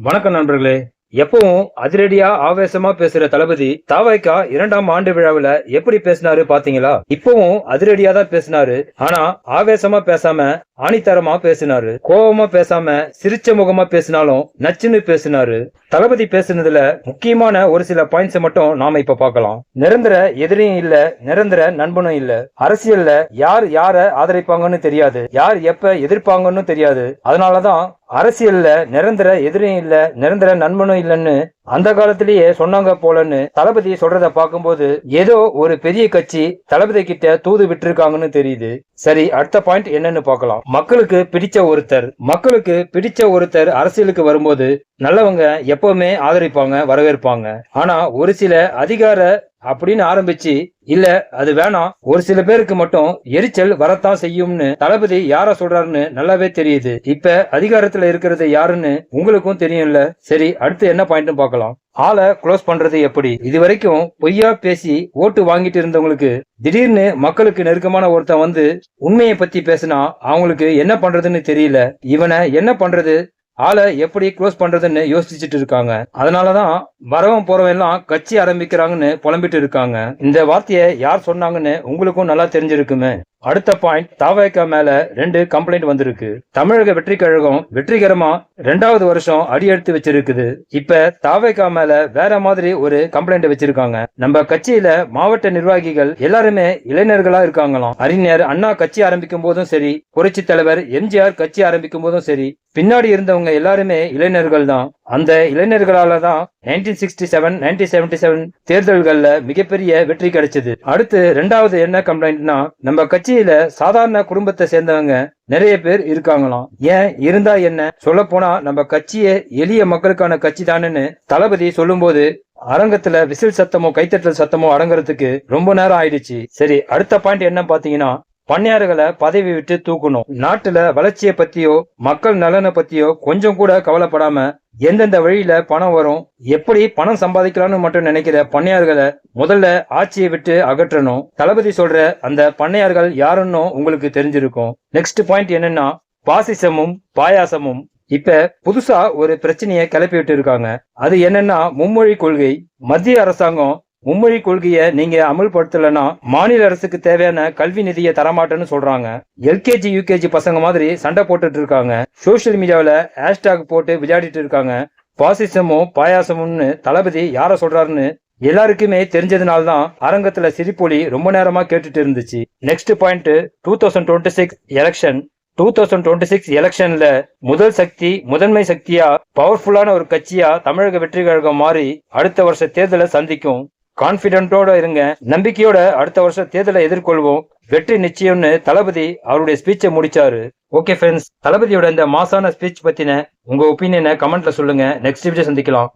வணக்கம் நண்பர்களே. எப்பவும் அதிரடியா ஆவேசமா பேசுற தளபதி தாவைக்கா இரண்டாம் ஆண்டு விழாவில எப்படி பேசினாரு பாத்தீங்களா? இப்பவும் அதிரடியா தான் பேசினாரு. ஆனா ஆவேசமா பேசாம ஆணித்தரமா பேசினாரு. கோபமா பேசாம சிரிச்ச முகமா பேசினாலும் நச்சுன்னு பேசினாரு. தளபதி பேசுனதுல முக்கியமான ஒரு சில பாயிண்ட்ஸ் மட்டும் நாம இப்ப பார்க்கலாம். நிரந்தர எதிரியும் இல்ல நிரந்தர நண்பனும் இல்ல. அரசியல்ல யார் யார ஆதரிப்பாங்கன்னு தெரியாது. யார் எப்ப எதிர்ப்பாங்கன்னு தெரியாது. அதனாலதான் அரசியல்ல நிரந்தர எதிரியும் இல்ல நிரந்தர நண்பனும் இல்லைன்னு அந்த காலத்திலேயே சொன்னாங்க போலன்னு தளபதி சொல்றத பார்க்கும்போது ஏதோ ஒரு பெரிய கட்சி தளபதி கிட்ட தூது விட்டுருக்காங்கன்னு தெரியுது. சரி அடுத்த பாயிண்ட் என்னன்னு பார்க்கலாம். மக்களுக்கு பிடிச்ச ஒருத்தர். மக்களுக்கு பிடிச்ச ஒருத்தர் அரசியலுக்கு வரும்போது நல்லவங்க எப்பவுமே ஆதரிப்பாங்க வரவேற்பாங்க. ஆனா ஒரு சில அதிகார அப்படின்னு ஆரம்பிச்சு இல்ல அது வேணாம். ஒரு சில பேருக்கு மட்டும் எரிச்சல் வரத்தான் செய்யும்னு தளபதி யார சொல்றாருன்னு நல்லாவே தெரியுது. இப்ப அதிகாரத்துல இருக்கிறது யாருன்னு உங்களுக்கும் தெரியும்ல. சரி அடுத்து என்ன பாயிண்ட் பார்க்கலாம். ஆளை க்ளோஸ் பண்றது எப்படி? இது வரைக்கும் பொய்யா பேசி ஓட்டு வாங்கிட்டு இருந்தவங்களுக்கு திடீர்னு மக்களுக்கு நெருக்கமான ஒருத்தன் வந்து உண்மையை பத்தி பேசினா அவங்களுக்கு என்ன பண்றதுன்னு தெரியல. இவனை என்ன பண்றது? ஆளை எப்படி க்ளோஸ் பண்றதுன்னு யோசிச்சுட்டு இருக்காங்க. அதனாலதான் வரவன் போறவன் எல்லாம் கட்சி ஆரம்பிக்கிறாங்கன்னு புலம்பிட்டு இருக்காங்க. இந்த வார்த்தையை யார் சொன்னாங்கன்னு உங்களுக்கும் நல்லா தெரிஞ்சிருக்குமே. அடுத்த பாயிண்ட் தாவேக்கா மேல ரெண்டு கம்ப்ளைண்ட் வந்திருக்கு. தமிழக வெற்றி கழகம் வெற்றிகரமா ரெண்டாவது வருஷம் அடியெடுத்து வச்சிருக்குது. இப்ப தாவேக்கா மேல வேற மாதிரி ஒரு கம்ப்ளைண்ட் வச்சிருக்காங்க. நம்ம கட்சியில மாவட்ட நிர்வாகிகள் எல்லாருமே இளைஞர்களா இருக்காங்களாம். அறிஞர் அண்ணா கட்சி ஆரம்பிக்கும் போதும் சரி புரட்சி தலைவர் எம்ஜிஆர் கட்சி ஆரம்பிக்கும் போதும் சரி பின்னாடி இருந்தவங்க எல்லாருமே இளைஞர்கள் தான் அந்த இளைஞர்களால தான் nineteen sixty seven nineteen seventy seven தேர்தல்கள்ல மிகப்பெரிய வெற்றி கிடைச்சது. அடுத்து ரெண்டாவது என்ன கம்ப்ளைண்ட்னா நம்ம கட்சியில சாதாரண குடும்பத்தை சேர்ந்தவங்க நிறைய பேர் இருக்காங்களாம். ஏன்? இருந்தா என்ன? சொல்ல போனா நம்ம கட்சியே எளிய மக்களுக்கான கட்சி தானேன்னு தளபதி சொல்லும்போது அரங்கத்துல விசில் சத்தமோ கைத்தட்டல் சத்தமோ அடங்குறதுக்கு ரொம்ப நேரம் ஆயிடுச்சு. சரி அடுத்த பாயிண்ட் என்ன பாத்தீங்கன்னா பண்ணையாறுகளை பதவி விட்டு தூக்கணும். நாட்டுல வளர்ச்சியை பத்தியோ மக்கள் நலனை பத்தியோ கொஞ்சம் கூட கவலைப்படாம எந்தெந்த வழியில பணம் வரும் எப்படி பணம் சம்பாதிக்கலாம்னு மட்டும் நினைக்கிற பண்ணையார்களை முதல்ல ஆட்சியை விட்டு அகற்றணும். தளபதி சொல்ற அந்த பண்ணையார்கள் யாருன்னு உங்களுக்கு தெரிஞ்சிருக்கும். நெக்ஸ்ட் பாயிண்ட் என்னன்னா பாசிசமும் பாயாசமும். இப்ப புதுசா ஒரு பிரச்சனையை கிளப்பி விட்டு இருக்காங்க. அது என்னன்னா மும்மொழி கொள்கை. மத்திய அரசாங்கம் மும்மொழி கொள்கையை நீங்க அமல்படுத்தலைன்னா மாநில அரசுக்கு தேவையான கல்வி நிதியை தரமாட்டேன்னு சொல்றாங்க. எல்கேஜி யூகேஜி பசங்க மாதிரி சண்டை போட்டுட்டு இருக்காங்க. சோசியல் மீடியாவில் ஹேஷ்டாக் போட்டு விளையாடிட்டு இருக்காங்க. பாசிசமும் பாயாசமும்னு தளபதி யார சொல்றாருன்னு எல்லாருக்குமே தெரிஞ்சதுனால தான் அரங்கத்துல சிரிப்பொலி ரொம்ப நேரமா கேட்டுட்டு இருந்துச்சு. Next point two thousand twenty six election two thousand twenty six எலெக்ஷன்ல முதல் சக்தி முதன்மை சக்தியா பவர்ஃபுல்லான ஒரு கட்சியா தமிழக வெற்றி கழகம் மாறி அடுத்த வருஷ தேர்தலை சந்திக்கும். கான்பிடென்ட்டோட இருங்க. நம்பிக்கையோட அடுத்த வருஷம் தேர்தலை எதிர்கொள்வோம். வெற்றி நிச்சயம்னு தளபதி அவருடைய ஸ்பீச்சை முடிச்சாரு. ஓகே ஃப்ரெண்ட்ஸ் தளபதியோட இந்த மாசான ஸ்பீச் பத்தின உங்க ஒப்பீனியனை கமெண்ட்ல சொல்லுங்க. நெக்ஸ்ட் வீடியோ சந்திக்கலாம்.